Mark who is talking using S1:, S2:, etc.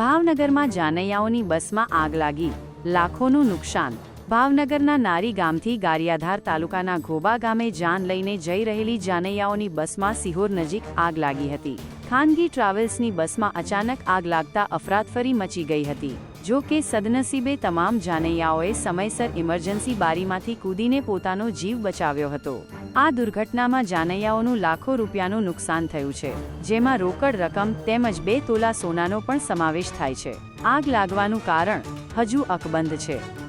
S1: ભાવનગરમાં જાનૈયાઓની બસમાં આગ લાગી. લાખોનું નુકસાન. ભાવનગરના નારી ગામથી ગારિયાધાર તાલુકાના ઘોબા ગામે જાન લઈને જઈ રહેલી જાનૈયાઓની બસમાં સિહોર નજીક આગ લાગી હતી. ખાનગી ટ્રાવેલ્સની બસમાં અચાનક આગ લાગતા અફરાતફરી મચી ગઈ હતી. જો કે સદનસીબે તમામ જાનૈયાઓએ સમયસર ઇમરજન્સી બારીમાંથી કૂદીને પોતાનો જીવ બચાવ્યો હતો. આ દુર્ઘટનામાં જાનૈયાઓનું લાખો રૂપિયાનું નુકસાન થયું છે, જેમાં રોકડ રકમ તેમજ બે તોલા સોનાનો પણ સમાવેશ થાય છે. આગ લાગવાનું કારણ હજુ અકબંધ છે.